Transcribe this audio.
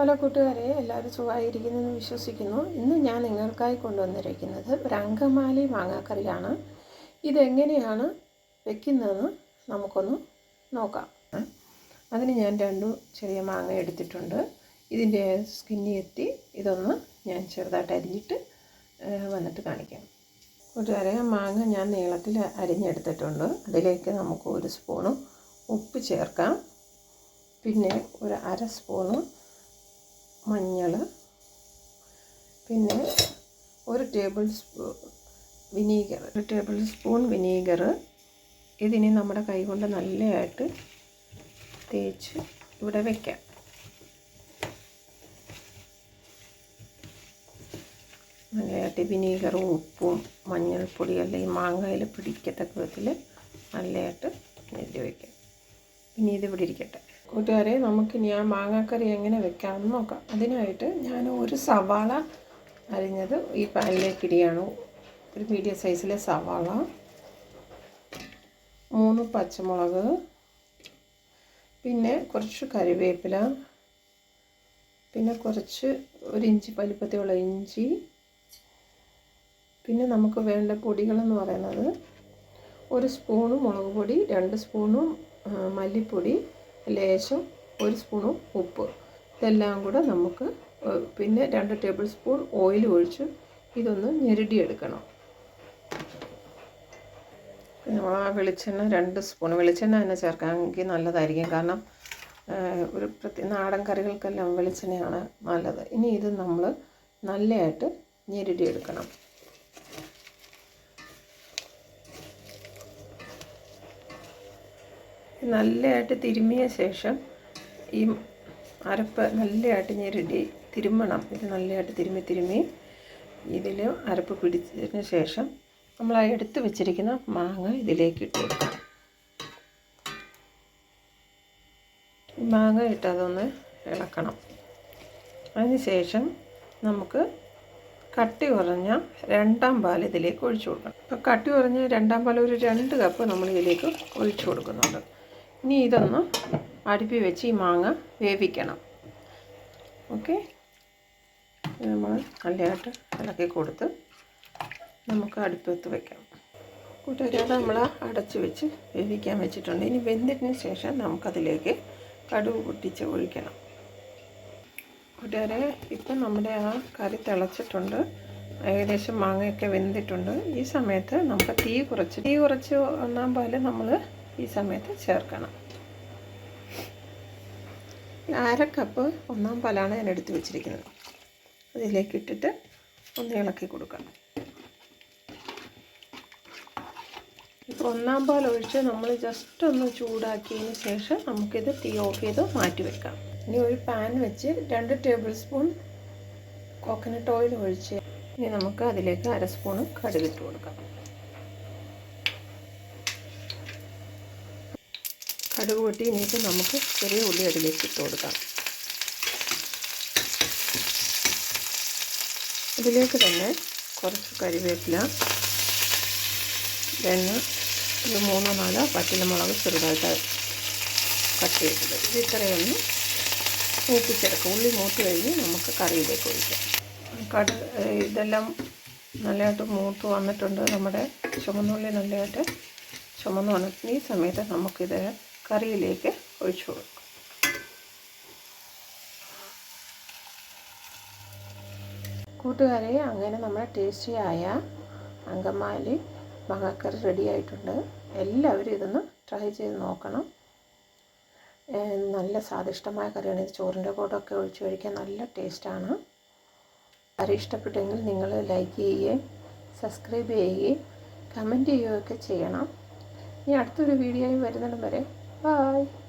Hello കൂട്ടുകാരെ എല്ലാവരും സുഖമായിരിക്കുന്നെന്ന് വിശ്വസിക്കുന്നു. ഇന്ന് ഞാൻ നിങ്ങൾക്കായി കൊണ്ടുവന്നിരിക്കുന്നത് രംഗമാലി മാങ്ങാക്കറിയാണ് ഇതെങ്ങനെയാണ് വെക്കുന്നതെന്ന് നമുക്കൊന്ന് നോക്കാം. അതിന് ഞാൻ രണ്ടു ചെറിയ മാങ്ങ എടുത്തിട്ടുണ്ട്. ഇതിന്റെ സ്കിന്നി എത്തി. ഇതൊന്ന് ഞാൻ ചെറുതായിട്ട് അരിഞ്ഞിട്ട് വന്നിട്ട് കാണിക്കാം. കൂട്ടുകാരെ മാങ്ങ ഞാൻ നീളത്തിൽ അരിഞ്ഞെടുത്തിട്ടുണ്ട്. അതിലേക്ക് നമുക്ക് ഒരു സ്പൂണ് ഉപ്പ് ചേർക്കാം. പിന്നെ ഒരു അര സ്പൂണ് മഞ്ഞൾ പിന്നെ ഒരു ടേബിൾ സ്പൂൺ വിനീഗർ ഒരു ടേബിൾ സ്പൂൺ വിനീഗർ. ഇതിനി നമ്മുടെ കൈ കൊണ്ട് നല്ലതായിട്ട് തേച്ച് ഇവിടെ വയ്ക്കാം നല്ലതായിട്ട് വിനീഗറും ഉപ്പും മഞ്ഞൾപ്പൊടി അല്ലെങ്കിൽ മാങ്ങയിൽ പിടിക്കത്തക്ക വിധത്തിൽ നല്ലതായിട്ട് നെല്ല് വയ്ക്കാം ഇനി ഇത് ഇവിടെ ഇരിക്കട്ടെ. കൂട്ടുകാരെ നമുക്കിനി ആ മാങ്ങാക്കറി എങ്ങനെ വെക്കാമെന്ന് നോക്കാം. അതിനായിട്ട് ഞാൻ ഒരു സവാള അരിഞ്ഞത് ഈ പാനിലേക്ക് ഇടിയാണ് ഒരു മീഡിയം സൈസിലെ സവാള മൂന്ന് പച്ചമുളക് പിന്നെ കുറച്ച് കറിവേപ്പില പിന്നെ കുറച്ച് ഒരു ഇഞ്ചി വലിപ്പത്തിലുള്ള ഇഞ്ചി പിന്നെ നമുക്ക് വേണ്ട പൊടികളെന്ന് പറയുന്നത് ഒരു സ്പൂണ് മുളക് പൊടി രണ്ട് സ്പൂണും മല്ലിപ്പൊടി ലേശം ഒരു സ്പൂണും ഉപ്പ്. ഇതെല്ലാം കൂടെ നമുക്ക് പിന്നെ രണ്ട് ടേബിൾ സ്പൂൺ ഓയിൽ ഒഴിച്ച് ഇതൊന്ന് ഞെരടിയെടുക്കണം. പിന്നെ ആ വെളിച്ചെണ്ണ രണ്ട് സ്പൂൺ വെളിച്ചെണ്ണ തന്നെ ചേർക്കാമെങ്കിൽ നല്ലതായിരിക്കും. കാരണം ഒരു പ്രത്യേക നാടൻ കറികൾക്കെല്ലാം വെളിച്ചെണ്ണയാണ് നല്ലത്. ഇനി ഇത് നമ്മൾ നല്ലതായിട്ട് ഞെരടിയെടുക്കണം. നല്ലതായിട്ട് തിരുമ്മിയ ശേഷം ഈ അരപ്പ് നല്ലതായിട്ട് ഞെരടി തിരുമ്മണം ഇത് നല്ലതായിട്ട് തിരുമ്മി തിരുമ്മി ഇതിൽ അരപ്പ് പിടിച്ചതിന് ശേഷം നമ്മൾ ആ എടുത്ത് വെച്ചിരിക്കുന്ന മാങ്ങ ഇതിലേക്ക് ഇട്ട് കൊടുക്കാം. മാങ്ങ ഇട്ട് അതൊന്ന് ഇളക്കണം. അതിന് ശേഷം നമുക്ക് കട്ടി കുറഞ്ഞ രണ്ടാം പാൽ ഇതിലേക്ക് ഒഴിച്ചു കൊടുക്കണം. അപ്പോൾ കട്ടി കുറഞ്ഞ രണ്ടാം പാൽ ഒരു രണ്ട് കപ്പ് നമ്മൾ ഇതിലേക്ക് ഒഴിച്ചു കൊടുക്കുന്നുണ്ട്. ഇനി ഇതൊന്ന് അടുപ്പി വെച്ച് ഈ മാങ്ങ വേവിക്കണം. ഓക്കെ? നമ്മൾ നല്ലതായിട്ട് ഇളക്കി കൊടുത്ത് നമുക്ക് അടുപ്പത്ത് വെക്കാം. കൂട്ടുകാരത് നമ്മൾ അടച്ച് വെച്ച് വേവിക്കാൻ വെച്ചിട്ടുണ്ട്. ഇനി വെന്തതിന് ശേഷം നമുക്കതിലേക്ക് കടുവ് പൊട്ടിച്ച് ഒഴിക്കണം. കൂട്ടുകാരെ ഇപ്പം നമ്മുടെ ആ കറി തിളച്ചിട്ടുണ്ട്. ഏകദേശം മാങ്ങയൊക്കെ വെന്തിട്ടുണ്ട്. ഈ സമയത്ത് നമുക്ക് തീ കുറച്ച് തീ കുറച്ച് ഒന്നാം പാൽ നമ്മൾ ഈ സമയത്ത് ചേർക്കണം. അര കപ്പ് ഒന്നാം പാലാണ് ഞാൻ എടുത്തു വെച്ചിരിക്കുന്നത്. അതിലേക്ക് ഇട്ടിട്ട് ഒന്ന് ഇളക്കി കൊടുക്കണം ഇപ്പോൾ ഒന്നാം പാൽ ഒഴിച്ച് നമ്മൾ ജസ്റ്റ് ഒന്ന് ചൂടാക്കിയതിന് ശേഷം നമുക്കിത് തീ ഓഫ് ചെയ്ത് മാറ്റി വെക്കാം. ഇനി ഒരു പാൻ വെച്ച് രണ്ട് ടേബിൾ സ്പൂൺ കോക്കനട്ട് ഓയിൽ ഒഴിച്ച് ഇനി നമുക്ക് അതിലേക്ക് അര സ്പൂണ് കടുകിട്ട് കൊടുക്കാം. കടുക് പൊട്ടി ഇനിയിട്ട് നമുക്ക് ചെറിയ ഉള്ളി അതിലേക്ക് ഇട്ട് കൊടുക്കാം. ഇതിലേക്ക് തന്നെ കുറച്ച് കരിവേപ്പില പിന്നെ ഒരു മൂന്നോ നാലോ പച്ചിലമുളക് ചെറുതായിട്ട് കട്ട് ചെയ്തത് ഇത് ഇത്രയൊന്ന് മൂപ്പിച്ചെടുക്കും. ഉള്ളി മൂത്ത് കഴിഞ്ഞ് നമുക്ക് കറിയിലേക്ക് ഒഴിക്കാം. കട ഇതെല്ലാം നല്ലതായിട്ട് മൂത്ത് വന്നിട്ടുണ്ട്. നമ്മുടെ ചുമന്നുള്ളി നല്ലതായിട്ട് ചുമന്ന് വന്നിട്ടുണ്ട് ഈ സമയത്ത് നമുക്കിത് കറിയിലേക്ക് ഒഴിച്ചു കൊടുക്കും. കൂട്ടുകാരെ അങ്ങനെ നമ്മുടെ ടേസ്റ്റിയായ അങ്കമാലി മാങ്ങാക്കറി റെഡി ആയിട്ടുണ്ട്. എല്ലാവരും ഇതൊന്ന് ട്രൈ ചെയ്ത് നോക്കണം. നല്ല സ്വാദിഷ്ടമായ കറിയാണ്. ഇത് ചോറിന്റെ കൂടെയൊക്കെ ഒഴിച്ച് കഴിക്കാൻ നല്ല ടേസ്റ്റാണ് കറി ഇഷ്ടപ്പെട്ടെങ്കിൽ നിങ്ങൾ ലൈക്ക് ചെയ്യുകയും സബ്സ്ക്രൈബ് ചെയ്യുകയും കമന്റ് ചെയ്യുകയൊക്കെ ചെയ്യണം. ഇനി അടുത്തൊരു വീഡിയോയും വരുന്നിടം വരെ Bye.